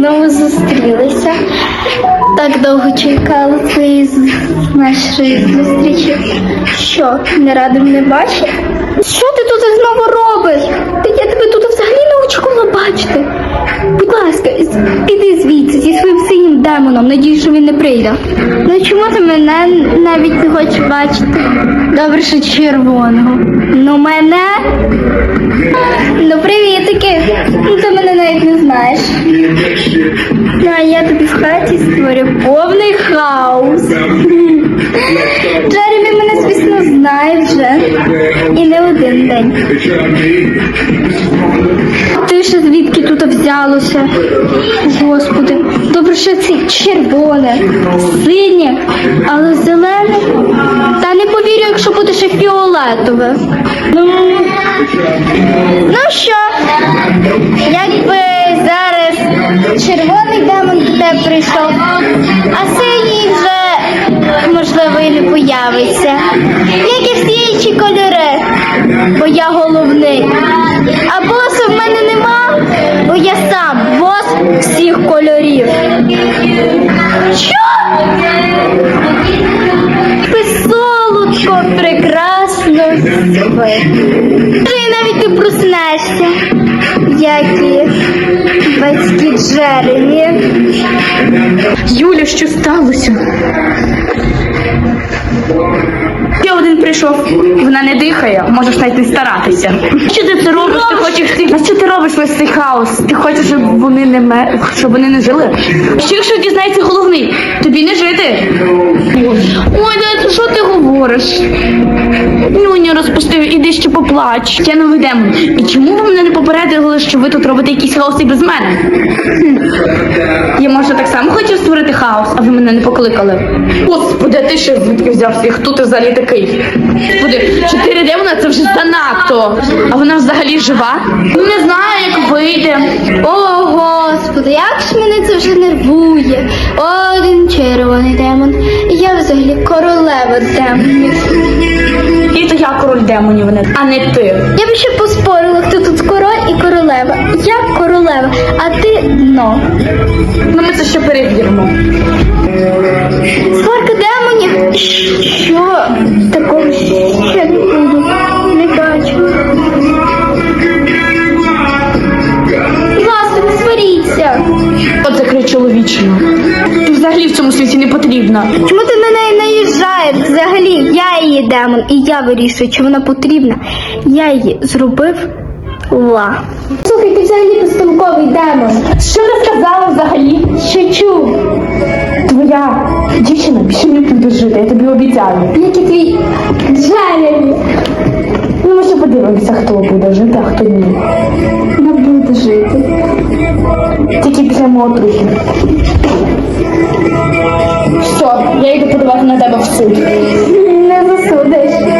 знову зустрілися. Так довго чекали цієї нашої зустрічі. Що, не радим мене бачити? Що ти тут знову робиш? Я тебе тут взагалі не очікувала бачити. Будь ласка, іди звідси зі своїм демоном. Надіюсь, що він не прийде. Ну чому ти мене навіть не хочеш бачити? Добре, що червоного. Ну мене Ну, привітики. Ну, ти мене навіть не знаєш. Ну, а я тобі в хаті створю повний хаос. Джеремі мене, звісно, знає вже. І не один день. Тут взялося? Господи, добре, що це червоне, синє, але зелене. Та не повірю, якщо буде ще фіолетове. Ну, Ну що, якби зараз червоний демон до тебе прийшов, а синій вже можливо і не появиться, як і всі інші кольори, бо я головний. А боса в мене нема, як і батьки Джеремі. Юля, що сталося? Ще один прийшов, вона не дихає, можеш навіть не старатися. Що ти це робиш? Ти хочеш ти. А що ти робиш весь цей хаос? Ти хочеш, щоб вони не ме... щоб вони не жили? Що якщо дізнається головний, тобі не жити. Ой, да, що ти говориш? Нюня розпустив, іди ще поплач. Я новий демон. І чому ви мене не попередили, що ви тут робите якийсь хаос і без мене? Я може так само хотів створити хаос, а ви мене не покликали. Господи, ти ще звідки взявся? І Хто ти взагалі такий? Господи, чотири демона це вже занадто. А вона взагалі жива? Ну не знаю, як вийде. О, Господи, як ж мене це вже нервує. Один червоний демон. І я взагалі королева демонів. І то я король демонів, а не ти. Я б ще поспорила, хто тут король і королева. Я королева, а ти дно. Ну ми це ще перевіримо. Сварка демонів? Що? Такого ще не буду. Не бачу. Ласка, не сваріться. От закрий чоловічину. Ти взагалі в цьому світі не потрібна. Чому ти на неї наїжджаєш? Взагалі, я її демон, і я вирішую, чи вона потрібна. Я її зробив. Ла. Слухай, ти взагалі безтолковий демон. Що ти сказала взагалі? Що чув? Твоя дівчина більше не буде жити, я тобі обіцяю. Як і твій Джеремі. Ну, ми ще подивимося, хто буде жити, а хто ні. Не буде жити. Тільки після мого трупу. Все, я йду подавати на тебе в суд. Не засудиш.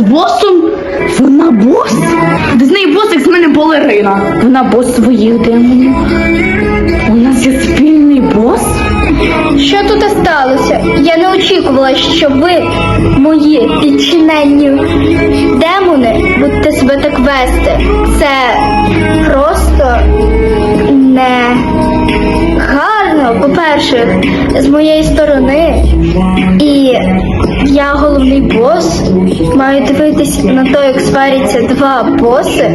З босом? Вона бос? Де з неї бос, як з мене балерина. Вона бос своїх демонів. У нас є спільний бос? Що тут сталося? Я не очікувала, що ви, мої підчиненні демони, будете себе так вести. Це просто не по-перше, з моєї сторони. І я головний бос. Маю дивитись на те, як сваряться два боси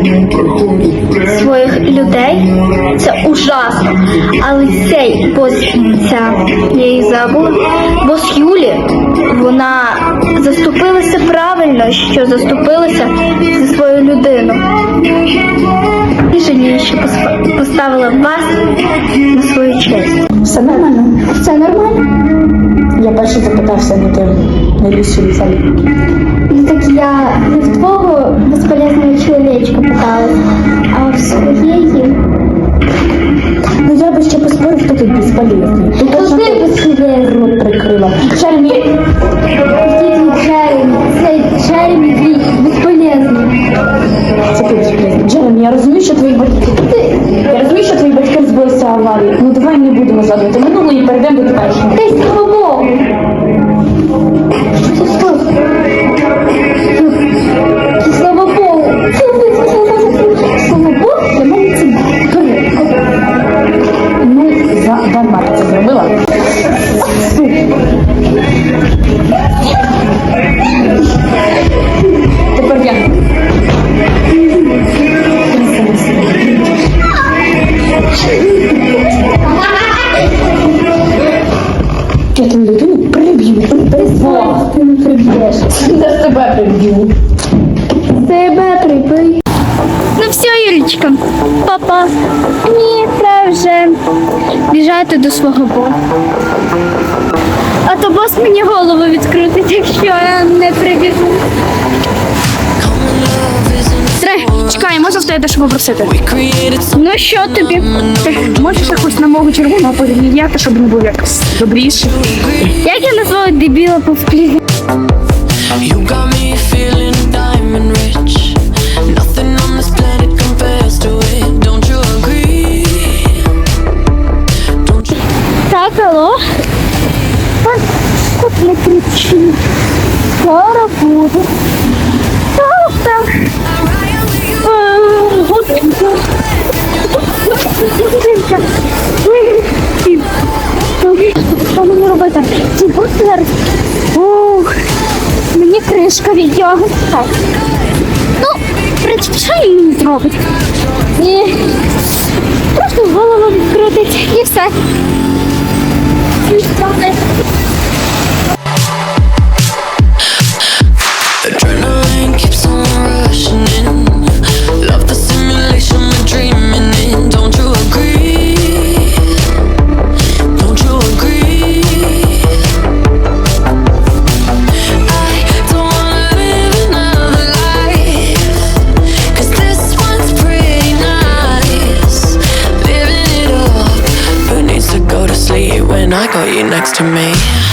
своїх людей. Це ужасно. Але цей бос, ця я її забула, бос Юлі, вона заступилася правильно, що заступилася за свою людину. І жалію, що поставила вас на свою честь. Все нормально? Все нормально? Я перший запитався на те, на лісу. Ну так я не в твого безполезного чоловічка питала, а в своєї. Ну я би ще поспорив, хто тут безполезний. Тут Хто ти безполезний? рот прикрила. Джермі. Джермі. Це Джермі твій безполезний. Це ти безполезний. Джермі, я розумію, що твої батьки... Я розумію, що твої батьки збилися аварії не будемо задати минулої, перейдемо до теперішнього. Папа. Ні, треба вже біжати до свого босу. А то мені голову відкрутить, якщо я не прибіжу. Трей, чекай, можна тебе дещо попросити? Ну що тобі? Можеш якусь на мого червоного подивіти, щоб він був якось добріший? Як я назвала дебіла по алло? А, Тут не кричи. Скоро буду. Е. Що мені робити? Ці зараз? Ух, мені кришка відтягне. Так. Ну, в принципі, що він зробить? Ні. Просто голову відкрутить і все. Stop it. You next to me?